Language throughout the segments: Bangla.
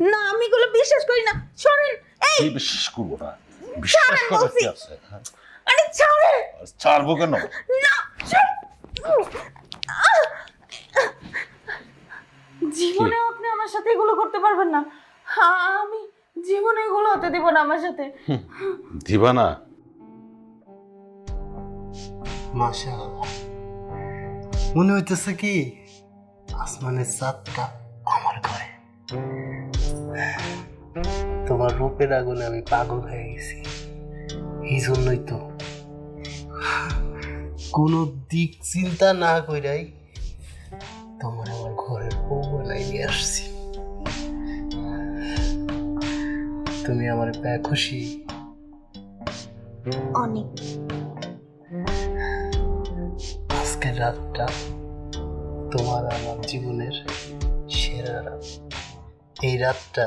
না আমি এগুলো বিশ্বাস করি না। সরেন এই। কি বিশ্বাস করব না। বিশ্বাস ছাড়েন করার কি আছে? হ্যাঁ? আরে ছাড়েন। আর ছাড়বো কেন? না ছাড়। আহ! জীবনেও আপনি আমার সাথে এগুলো করতে পারবেন না। হ্যাঁ আমি জীবনে এগুলো হতে দেব না আমার সাথে। দিবা না। মাশা মনে হইতেছে কি আসমানের চাঁদটা আমার ঘরে। তোমার রূপের আগুনে আমি পাগল হয়ে গেছি। এই জন্যই তো। কোনো দিক চিন্তা না কইরাই তোমার আমার ঘরের বউ বানাই নিয়ে আসছি। তুমি আমার প্যাক খুশি। অনেক। আজকের রাতটা তোমার আমার জীবনের সেরা রাত। এই রাতটা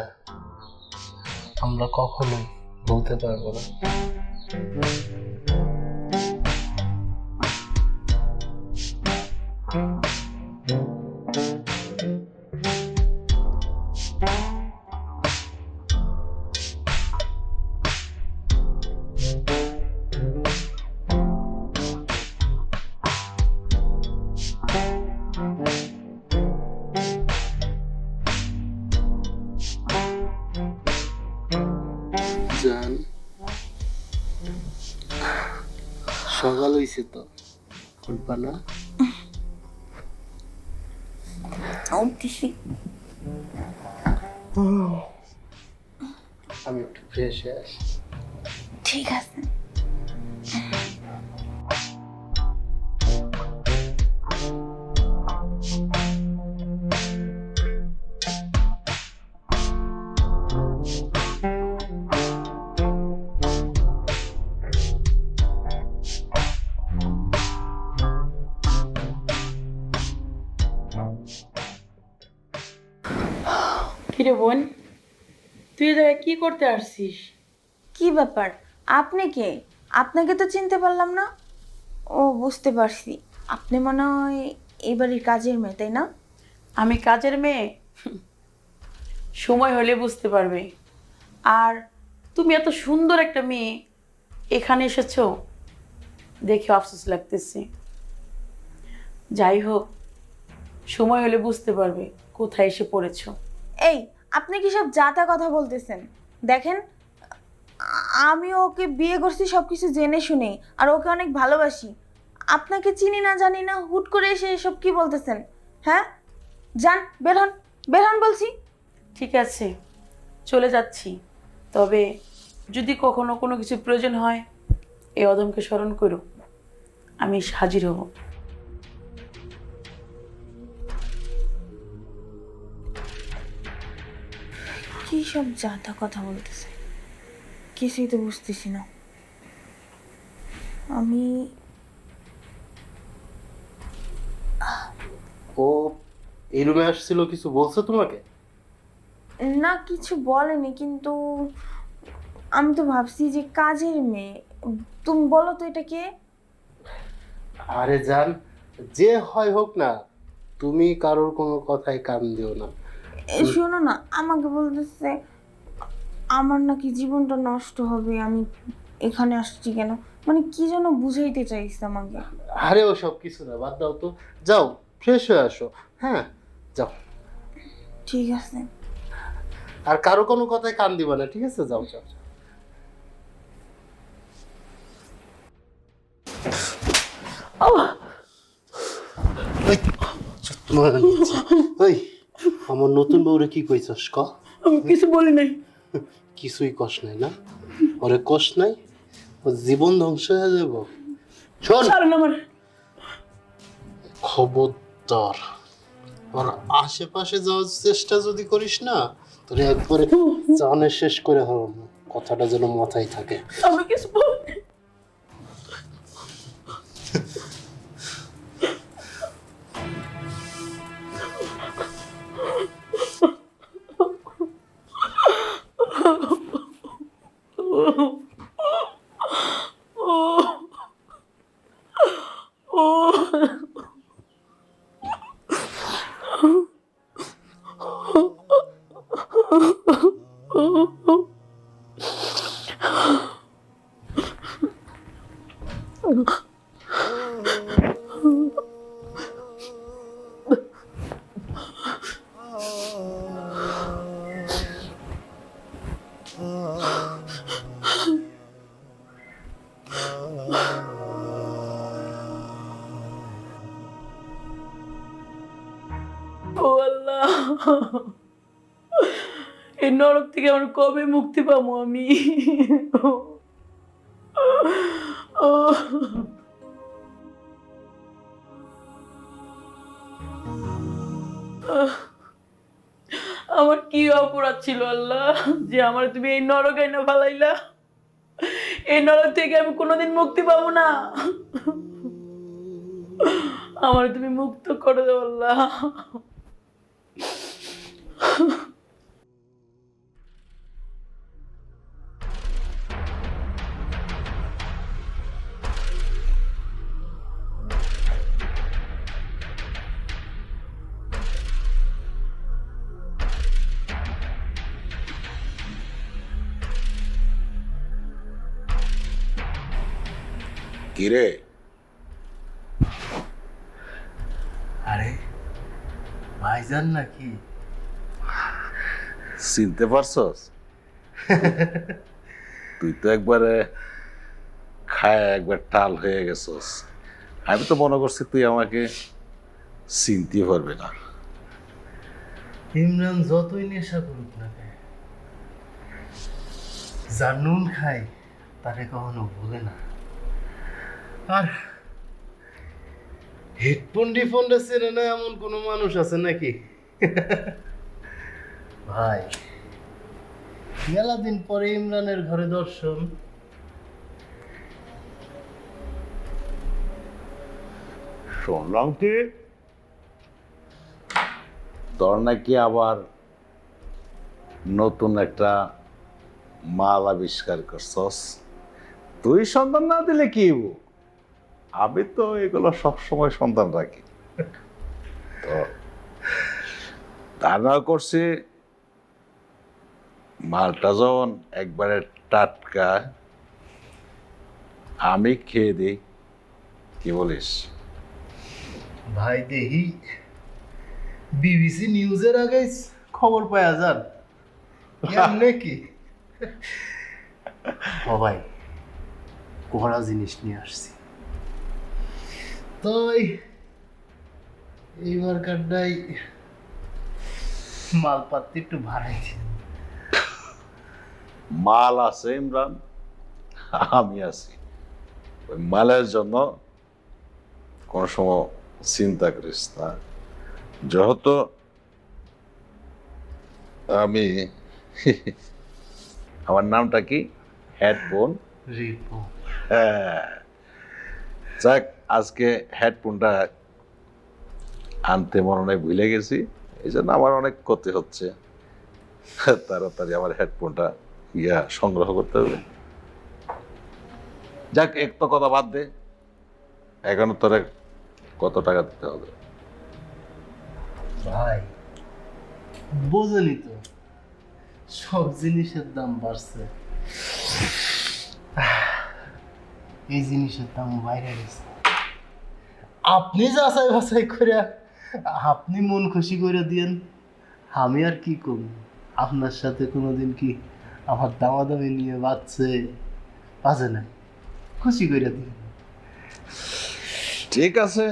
আমরা কখনোই ভুলতে পারব না। সকাল হইছে তো উঠবা না উঠতেছি আমি একটু ফ্রেশ হয়ে আসি ঠিক আছে কিরে বোন? তুই এ কি করতে আসছিস? কি ব্যাপার? আপনি কে? আপনাকে তো চিনতে পারলাম না। ও বুঝতে পারছি। আপনি মনে হয় এই বাড়ির কাজের মেয়ে তাই না? আমি কাজের মেয়ে? সময় হলে বুঝতে পারবে। আর তুমি এত সুন্দর একটা মেয়ে এখানে এসেছ? দেখে আফসোস লাগতেছে। যাই হোক সময় হলে বুঝতে পারবে কোথায় এসে পড়েছো। এই আপনি কি সব যাতা কথা বলতেছেন? দেখেন, আমি ওকে বিয়ে করছি সব কিছু জেনে শুনে আর ওকে অনেক ভালোবাসি। আপনাকে চিনি না জানি না, হুট করে এসে এসব কি বলতেছেন? হ্যাঁ? যান, বের হন বের হন বলছি। ঠিক আছে, চলে যাচ্ছি। তবে যদি কখনো কোনো কিছু প্রয়োজন হয়, এই অদমকে স্মরণ করো আমি হাজির হব। কি সব যাতা কথা বলতেছে? কিছুই তো বুঝতেছি না। আমি ও এই রুমে আসছিল কিছু বলছো তোমাকে? না কিছু বলেনি কিন্তু আমি তো ভাবছি যে কাজের মেয়ে। তুমি বলো তো এটা কে? আরে জান যে হয় হোক না তুমি কারোর কোনো কথায় কান দিও না। শোনো না আমাকে বলতেছে আমার নাকি জীবনটা নষ্ট হবে আমি এখানে আসছি কেন? মানে কি যেন বুঝাইতে চাইছে আমাকে। আরে ও সব কিছু না বাদ দাও তো। যাও ফ্রেশ হয়ে আসো। হ্যাঁ যাও। ঠিক আছে। আর কারও কোনো কথায় কান দিবা না ঠিক আছে? যাও যাও যাও। ওই। ওই আমার নতুন বউরে কি কইছস? ক? আমি কিছু বলি নাই। কিছুই কষ নাই না? ওরে কষ নাই ও জীবন ধ্বংস হয়ে যাব। শোন। ছাড়েন আমার। খবরদার। আর আশেপাশে যাওয়ার চেষ্টা যদি করিস না তোর একবারে জানে শেষ করে হব কথাটা যেন মাথায় থাকে। আমি কিছু বলি কবে মুক্তি পাবো আমি? আমার কি অপরাধ ছিল আল্লাহ, যে আমার তুমি এই নরক এনে ফালাইলা? এই নরক থেকে আমি কোনোদিন মুক্তি পাবো না। আমার তুমি মুক্ত করে দাও আল্লাহ। কিরে? আরে ভাইজান নাকি? চিনতে পারছস? তুই তো একবারে খায় একবার টাল হয়ে গেছস। আমি তো মনে করছি তুই আমাকে চিনতে পারবে না। ইমরান যতই নেশা করুক না কেন, যার নুন খায় তাকে কখনো ভুলে না। আর হেডফোন ডিফোনটা চেনে না এমন কোনো মানুষ আছে নাকি? ভাই মেলা দিন পরে ইমরানের ঘরে দর্শন। শুনলাম কি তোর নাকি আবার নতুন একটা মাল আবিষ্কার করছস? তুই সন্ধান না দিলে কি? আমি তো এগুলো সবসময় সন্ধান রাখি। তো তা না করছি, মালটা যখন একবারে টাটকা, আমি খেয়ে দিই। কি বলিস? ভাই দেহি বিবিসি নিউজের আগে খবর পাওয়া যান। কি ও ভাই, কড়া জিনিস নিয়ে আসছি। তো এই- এইবার কারটাই মালপাত্তি একটু বাড়াইছে মাল আছে ইমরান? আমি আছি। ওই মালের জন্য কোনো সময় চিন্তা করিস না। যেহেতু আমি আমার নামটা কি? হেডফোন? হ্যাঁ। যাক, আজকে হেডফোনটা আনতে মনে হয় ভুলে গেছি এই জন্য আমার অনেক ক্ষতি হচ্ছে। তাড়াতাড়ি আমার হেডফোনটা ইয়া সংগ্রহ করতে হবে। যাক এক তো কথা বাদ দে এখন তোরে কত টাকা দিতে হবে? ভাই, বোঝেনি তো, সব জিনিসের দাম বাড়ছে। এই জিনিসের দাম বাইরে গেছে। আপনি যাচাই বাছাই করে আপনি মন খুশি করে দিয়েন আমি আর কি করব? আপনার সাথে কোনোদিন কি আমার দামাদামি নিয়ে বাঁচছে বাজে না। খুশি করে দিন ঠিক আছে।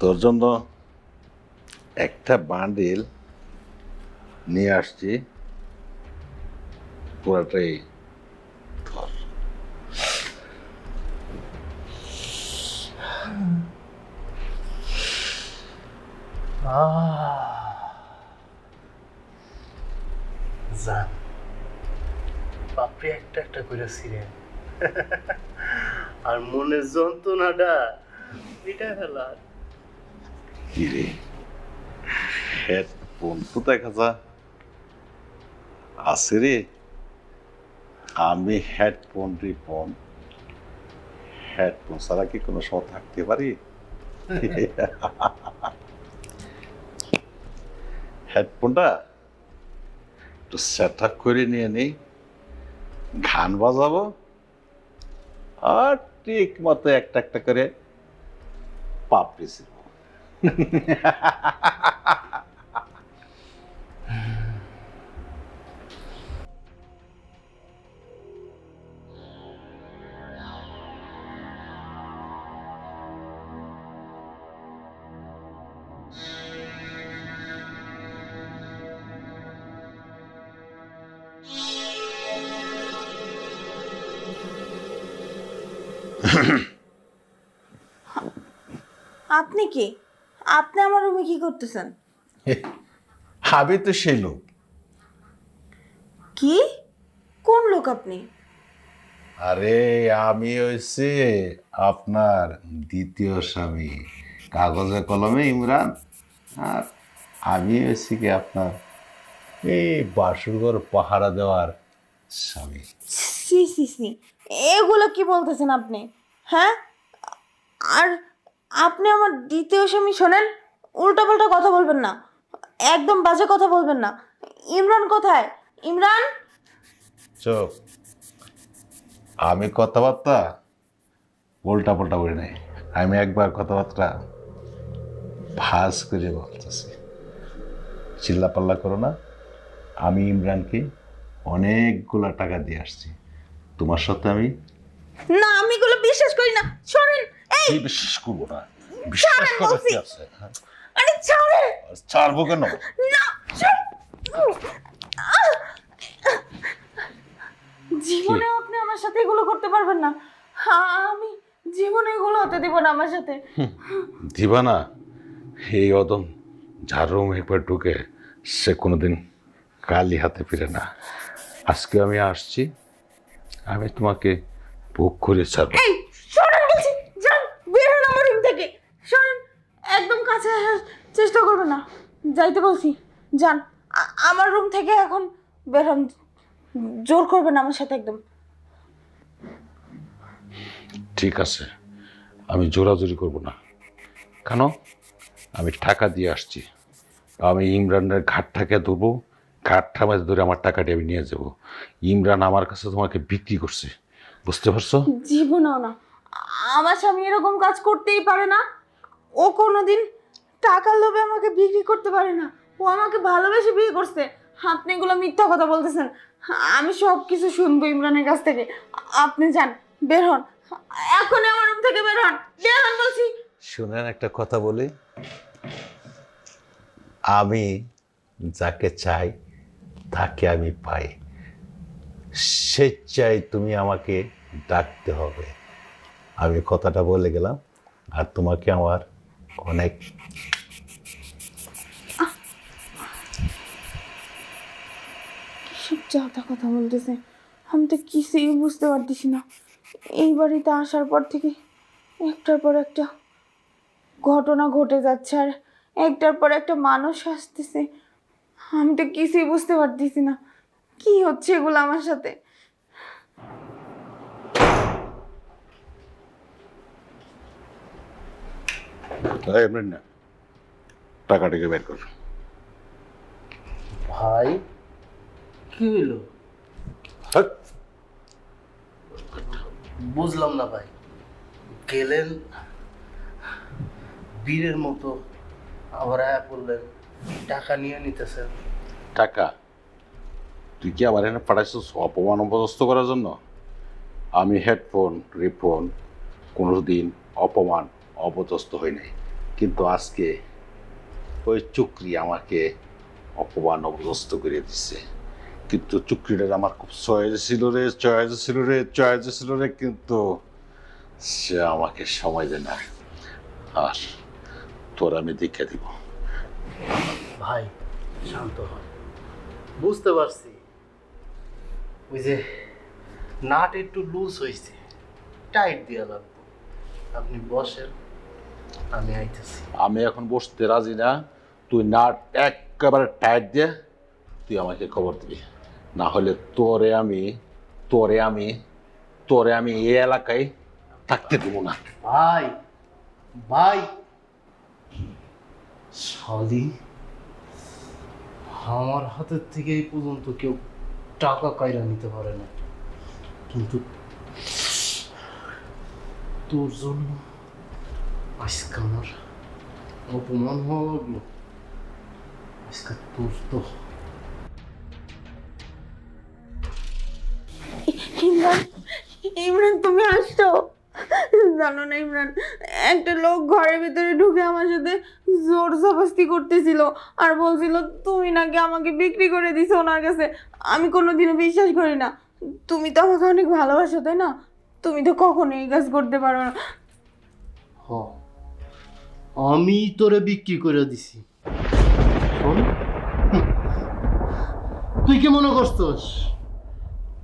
তোর জন্য একটা বান্ডিল নিয়ে আসছি। পুরাটাই যান বাপরে একটা একটা করে ছিলেন আর মনের যন্ত্রণাটা এটা ফেলার কি রে হেডফোন তো দেখা যা। আছে রে। আমি হেডফোন রিফোন হেডফোন ছাড়া কি কোনো সময় থাকতে পারি? হেডফোনটা একটু সেট আপ করে নিয়ে নেই। গান বাজাবো। আর ঠিক মতো একটা একটা করে পাপড়ি ছিল আপনি কি? আপনি আমার রুমে কি করতেছেন? আমি তো সেই লোক। কি? কোন লোক আপনি? আরে আমি হয়েছে আপনার দ্বিতীয় স্বামী। কাগজে কলমে ইমরান। আর আমি হয়েছি কি আপনার এই বাসুরঘর পাহারা দেওয়ার স্বামী। সি সি সি এগুলো কি বলতেছেন আপনি? হ্যাঁ? আর আপনি আমার দ্বিতীয় স্বামী শোনেন, উল্টাপাল্টা কথা বলবেন না। একদম বাজে কথা বলবেন না। ইমরান কোথায়? ইমরান? চোখ আমি কথাবার্তা উল্টা পাল্টা বলি নাই। আমি একবার কথাবার্তা ভাস করে বলতেছি। চিল্লা পাল্লা করো না। আমি ইমরানকে অনেকগুলা টাকা দিয়ে আসছি। তোমার সাথে আমি না আমি এগুলো বিশ্বাস করি না। শোনেন এই। বিশ্বাস করব না? বিশ্বাস করার কি আছে হ্যাঁ? আরে ছাড়েন। ছাড়বো কেন? না ছাড়। জীবনেও আপনি আমার সাথে এগুলো করতে পারবেন না। হ্যাঁ, আমি জীবনে এগুলো হতে দিব না আমার সাথে। দিবা না এই অদম যার রুম একবার ঢুকে সে কোনোদিন কালি হাতে ফিরে না। আজকে আমি আসছি আমি তোমাকে বুক করে ছাড়বো এই শোনেন বলছি যান বের হন আমার রুম থেকে। শোনেন একদম কাছে আসার চেষ্টা করবেন না। যাইতে বলছি যান আমার রুম থেকে এখন বের হন। জোর করবেন আমার সাথে একদম। ঠিক আছে আমি জোরাজোরি করব না। কেন? আমি টাকা দিয়ে আসছি। আমি ইমরানের ঘাটটাকে ধরবো ঘাটটা মাঝে ধরে আমার টাকাটি আমি নিয়ে যাব। ইমরান আমার কাছে তোমাকে বিক্রি করছে। বুঝতে পারছ? জীবনেও না। আমার স্বামী এরকম কাজ করতেই পারে না। ও কোনোদিন টাকার লোভে আমাকে বিক্রি করতে পারে না। ও আমাকে ভালোবেসে বিয়ে করছে। আপনি এগুলো মিথ্যা কথা বলতেছেন। আমি সব কিছু শুনব ইমরানের কাছ থেকে। আপনি যান বের হন। এখনই আমার রুম থেকে বের হন। বের হন বলছি। শুনেন একটা কথা বলি। আমি যাকে চাই তাকে আমি পাই। সে চাই তুমি আমাকে ডাকতে হবে। আমি কথাটা বলে গেলাম, আর তোমাকে আমার অনেক যাতা কথা বলতেছে? আমি তো কিছুই বুঝতে পারতেছি না। এই বাড়িতে আসার পর থেকে একটার পর একটা ঘটনা ঘটে যাচ্ছে, আর একটার পর একটা মানুষ আসতেছে। আমি তো কিছুই বুঝতে পারতেছি না। কি হচ্ছে এগুলো আমার সাথে? এমনি না। টাকাটাকে বের কর। ভাই কি হইল? হাট। বুঝলাম না ভাই। গেলেন বীরের মতো আবার আয়া করলেন টাকা নিয়ে নিতেছেন। টাকা? তুই কি আবার এখানে পাঠাইছিস অপমান অপদস্থ করার জন্য? আমি হেডফোন রিফোন কোনো দিন অপমান অপদস্থ হই নাই। কিন্তু আজকে ওই চুকরি আমাকে অপমান অপদস্থ করে দিচ্ছে কিন্তু চুকরিটা আমার খুব চয়েজ ছিল রে চয়েজ ছিল রে চয়েজ ছিল রে, কিন্তু সে আমাকে সময় দেয় না। আর তোর আমি দেখে দিব। ভাই, শান্ত হন। বুঝতে পারছি। ওই যে নাট একটু লুজ হয়েছে টাইট দেওয়া লাগবে। আপনি বসেন। আমি আইতেছি। আমি এখন বসতে রাজি না। তুই না একেবারে টাইট দিয়ে তুই আমাকে খবর দিবি। না হলে তোরে আমি তোরে আমি তোরে আমি এই এলাকায় থাকতে দেব না। ভাই ভাই। সলি আমার হাতের থেকে এই পর্যন্ত কেউ টাকা কায়রা নিতে পারে না। কিন্তু তোর জন্য আজকে আমার অপমান হওয়া লাগল আজকে তোর তো ইমরান ইমরান তুমি আসছো? জানো না ইমরান একটা লোক ঘরের ভিতরে ঢুকে আমার সাথে জোর জবস্তি করতেছিল আর বলছিল তুমি নাকি আমাকে বিক্রি করে দিছো ওনার কাছে? আমি কোনোদিনও বিশ্বাস করি না। তুমি তো আমাকে অনেক ভালোবাসো তাই না? তুমি তো কখনো এই কাজ করতে পারো না। হ। আমি তোরে বিক্রি করে দিছি। তুই কি মনে করছস?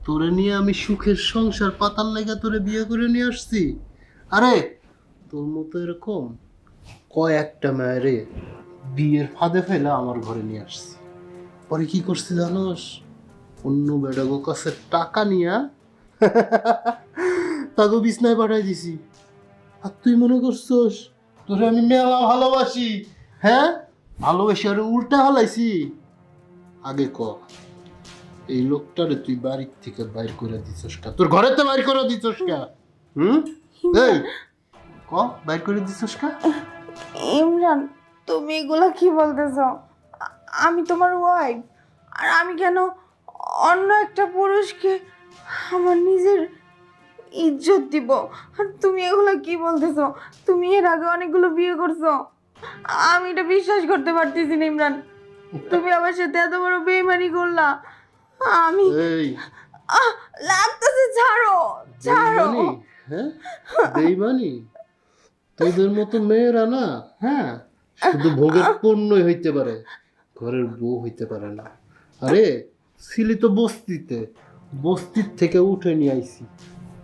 তোরে নিয়ে আমি সুখের সংসার পাতার লেগে তোরে বিয়ে করে নিয়ে আসছি? আরে, তোর মতো এরকম কয়েকটা মেয়েরে বিয়ের ফাঁদে ফেলে আমার ঘরে নিয়ে আসছি। পরে কি করছি জানোস? অন্য বেডাগো কাছে টাকা নিয়ে তাকে বিছনায় পাঠাই দিছি। আর তুই মনে করছস তোরে আমি মেলা ভালোবাসি। হ্যাঁ? ভালোবাসি আর উল্টা হলাইছি। আগে ক, এই লোকটারে তুই বাড়ির থেকে বাইর করে দিছস কা? তোর ঘরেতে বাইর করে দিছস কা? হুম? এই, ক, বাইর করে দিছস কা? ইমরান, তুমি এগুলো কি বলতেছ? আমি তোমার ওয়াইফ আর আমি কেন অন্য একটা পুরুষকে আমার নিজের ইজ্জত দিব। আর তুমি এগুলো কি বলতেছ? তুমি এর আগে অনেকগুলো বিয়ে করছ। আমি এটা বিশ্বাস করতে পারতেছি না ইমরান। তুমি আমার সাথে এত বড় বেইমানি করলা। আমি লাগতেছে ছাড়ো ছাড়ো। বেইমানি? হ্যাঁ? বেইমানি? তোদের মতো মেয়েরা না হ্যাঁ? শুধু ভোগের পণ্যই হইতে পারে। ঘরের বউ হইতে পারে না। আরে ছিলি তো বস্তিতে। বস্তির থেকে উঠে নিয়ে আইছি।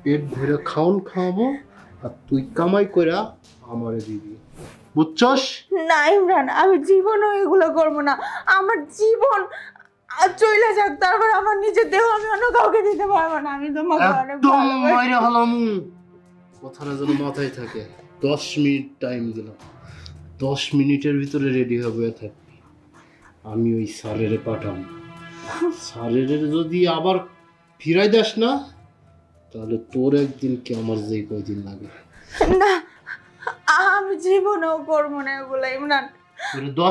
পেট ধরে খাওন খাওয়াবো আর তুই কামাই কইরা আমারে দিবি। বুঝছস? না ইমরান আমি জীবনও এগুলো করব না। আমার জীবন আর চলে যাক তারপর আমার নিজের দেহ আমি অন্য কাউকে দিতে পারব না। আমি তোমাকে অনেক একদম। হলাম। কথাটা যেন মাথায় থাকে। দশ মিনিট টাইম দিলাম। দশ মিনিটের ভিতরে রেডি হবে থাকবি আমি ওই স্যারেরে পাঠাম। স্যারের যদি আবার ফিরাই দাস না তাহলে তোর একদিন কি আমার যেই কয়দিন লাগে? না আমি জীবনেও করব না এগুলো ইমরান। দশ